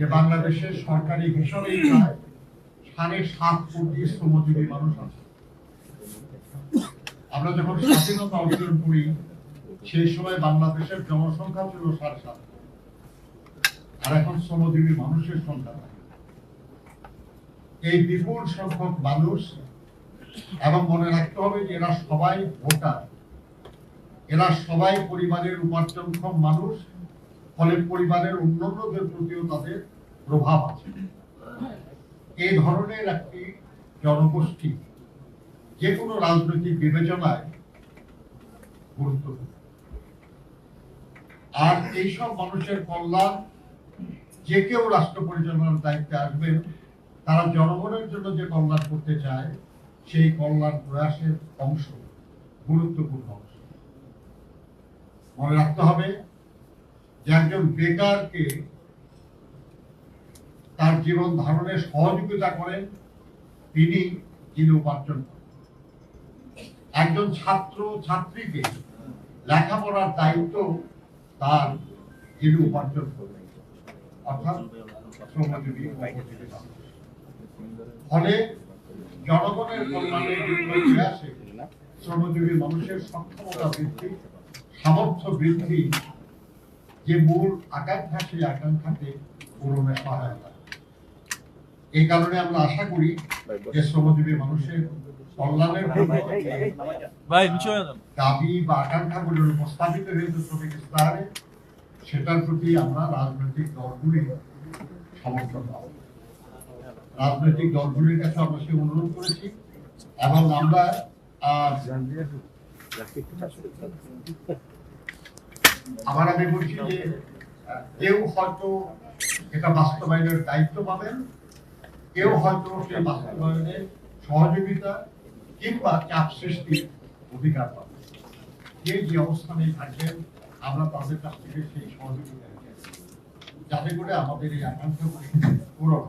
যে বাংলাদেশের সরকারি সাড়ে সাত কোটি শ্রমজীবী মানুষ আছে। আমরা যখন স্বাধীনতা অর্জন করি, সেই সময় বাংলাদেশের জনসংখ্যা ছিল সাড়ে সাত আর এখন শ্রমজীবী মানুষের সংখ্যা এই বিপুল সংখ্যক মানুষ, এবং মনে রাখতে হবে যে এরা সবাই ভোটার। এরা সবাই পরিবারের উপার্জনক্ষম মানুষ। ফলে পরিবারের অন্যান্যদের প্রতিও তাদের প্রভাব আছে। এই ধরনের একটি জনগোষ্ঠী যে কোনো রাজনৈতিক বিবেচনায় গুরুত্বপূর্ণ। আর এইসব মানুষের কল্যাণ যে কেউ রাষ্ট্র পরিচালনার দায়িত্বে আসবেন তারা জনগণের জন্য যে কল্যাণ করতে চায়, সেই কল্যাণ প্রয়াসের অংশ, গুরুত্বপূর্ণ অংশ। মনে রাখতে হবে যে একজন বেকারকে তার জীবন ধারণে সহযোগিতা করেন, তিনি যিনি উপার্জন করেন। একজন ছাত্র ছাত্রীকে লেখাপড়ার দায়িত্ব তার যিনি উপার্জন করবেন। অর্থাৎ ফলে জনগণের শ্রমজীবী মানুষের সক্ষমতা বৃদ্ধি, সামর্থ্য বৃদ্ধি যে মূল আকাঙ্ক্ষা সেই আকাঙ্ক্ষাকে পূরণে সহায়তা এই কারণে আমরা আশা করি যে শ্রমজীবী মানুষের কল্যাণের দাবি বা আকাঙ্ক্ষাগুলোর উপস্থাপিত হয়েছে শ্রমিক ইস্তাহারে সেটার প্রতি আমরা রাজনৈতিক দলগুলি সমর্থন পাবো। রাজনৈতিক দলগুলির কাছে আমরা সে অনুরোধ করেছি এবং আমরা আহ, আবার আমি বলছি যে, কেউ হয়তো এটা বাস্তবায়নের দায়িত্ব পাবেন, কেউ হয়তো সেই বাস্তবায়নে সহযোগিতা কিংবা চাপ সৃষ্টির অধিকার পাবেন যে যে অবস্থানে থাকবেন, আমরা তাদের কাছ থেকে সেই সহযোগিতা যাতে করে আমাদের এই আকাঙ্ক্ষাগুলি পূরণ।